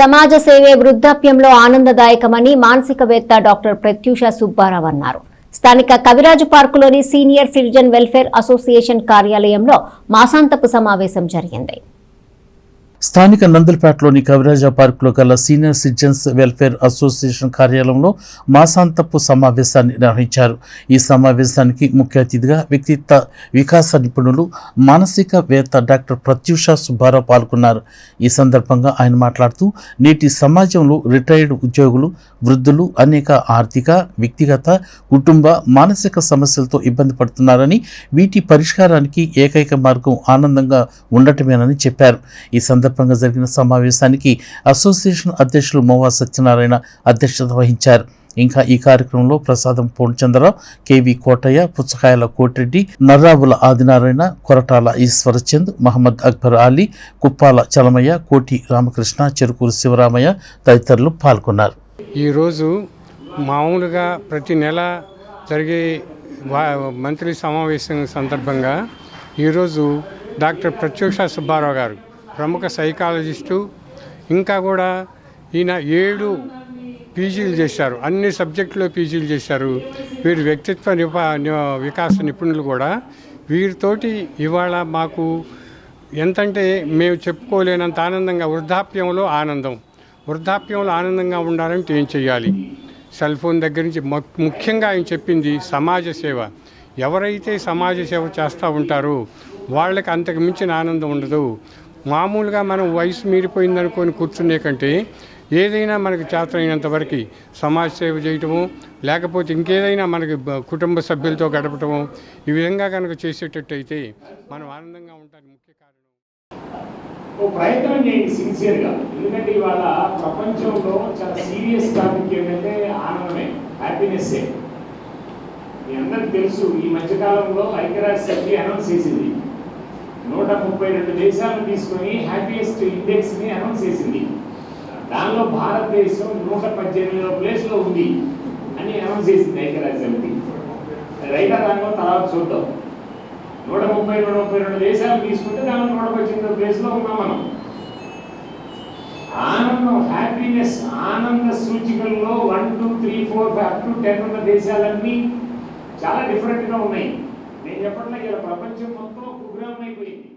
సమాజ సేవే వృద్ధాప్యంలో ఆనందదాయకమని మానసికవేత్త డాక్టర్ ప్రత్యూష సుబ్బారావు అన్నారు. స్థానిక కవిరాజు పార్కులోని సీనియర్ సిటిజన్ వెల్ఫేర్ అసోసియేషన్ కార్యాలయంలో మాసాంతపు సమావేశం జరిగింది. స్థానిక నందులపేటలోని కవిరాజా పార్కులో గల సీనియర్ సిటిజన్స్ వెల్ఫేర్ అసోసియేషన్ కార్యాలయంలో మాసాంతపు సమావేశాన్ని నిర్వహించారు. ఈ సమావేశానికి ముఖ్య అతిథిగా వ్యక్తిత్వ వికాస నిపుణులు మానసికవేత్త డాక్టర్ ప్రత్యూష సుబ్బారావు పాల్గొన్నారు. ఈ సందర్భంగా ఆయన మాట్లాడుతూ నేటి సమాజంలో రిటైర్డ్ ఉద్యోగులు వృద్ధులు అనేక ఆర్థిక వ్యక్తిగత కుటుంబ మానసిక సమస్యలతో ఇబ్బంది పడుతున్నారని వీటి పరిష్కారానికి ఏకైక మార్గం ఆనందంగా ఉండటమేనని చెప్పారు. ఈ సందర్భంగా సందర్భంగా జరిగిన సమావేశానికి అసోసియేషన్ అధ్యక్షులు మోవా సత్యనారాయణ అధ్యక్షత వహించారు. ఇంకా ఈ కార్యక్రమంలో ప్రసాదం పూర్ణచంద్రరావు కేవి కోటయ్య పుచ్చకాయల కోటిరెడ్డి నర్రావుల ఆదినారాయణ కొరటాల ఈశ్వరచంద్ మహమ్మద్ అక్బర్ అలీ కుప్పాల చలమయ్య కోటి రామకృష్ణ చెరుకూరు శివరామయ్య తదితరులు పాల్గొన్నారు. ఈరోజు మామూలుగా ప్రతి నెల జరిగే మంత్రి సమావేశం సందర్భంగా ఈరోజు డాక్టర్ ప్రత్యూష సుబ్బారావు గారు ప్రముఖ సైకాలజిస్టు ఇంకా కూడా ఈయన ఏడు పీజీలు చేశారు. అన్ని సబ్జెక్టులో పీజీలు చేశారు. వీరు వ్యక్తిత్వ నిపా వికాస నిపుణులు కూడా. వీరితోటి ఇవాళ మాకు ఎంతంటే మేము చెప్పుకోలేనంత ఆనందంగా వృద్ధాప్యంలో ఆనందం. వృద్ధాప్యంలో ఆనందంగా ఉండాలంటే ఏం చేయాలి సెల్ ఫోన్ దగ్గర నుంచి ముఖ్యంగా ఆయన చెప్పింది సమాజ సేవ. ఎవరైతే సమాజ సేవ చేస్తూ ఉంటారో వాళ్ళకి అంతకు మించిన ఆనందం ఉండదు. మామూలుగా మనం వయసు మీరిపోయిందనుకొని కూర్చునే కంటే ఏదైనా మనకు చేతనైనంత వరకు సమాజ సేవ చేయటము లేకపోతే ఇంకేదైనా మనకి కుటుంబ సభ్యులతో గడపటము ఈ విధంగా కనుక చేసేటట్టయితే మనం ఆనందంగా ఉండడానికి ముఖ్య కారణం. ఓ ప్రయత్నం చేయండి సిన్సియర్గా. ఎందుకంటే ఇవాళ ప్రపంచంలో చాలా సీరియస్ టాపిక్ ఏంటంటే ఆనందమే హ్యాపీనెస్సే. మీ అందరికి తెలుసు ఈ మధ్యకాలంలో ఐక్యరాజ్య సమితి అనౌన్స్ చేసింది. నూట ముప్పై రెండు దేశాలను తీసుకొని హ్యాపీయెస్ట్ ఇండెక్స్ని అనౌన్స్ చేసింది. దానిలో భారతదేశం నూట పద్దెనిమిదవ ప్లేస్లో ఉంది అని అనౌన్స్ చేసింది ఐక్యరాజ్య సమితి రైటా రంగం తర్వాత చూద్దాం. నూట ముప్పై నూట ముప్పై రెండు దేశాలు తీసుకుంటే దానిలో నూట పద్దెనిమిది ప్లేస్లో ఉన్నాం మనం. ఆనందం హ్యాపీనెస్ ఆనంద సూచికల్లో one two three four five up to ten ఉన్న దేశాలన్నీ చాలా డిఫరెంట్గా ఉన్నాయి. నేను చెప్పట్లే కదా ప్రపంచం మొత్తం కుగ్రామం అయిపోయింది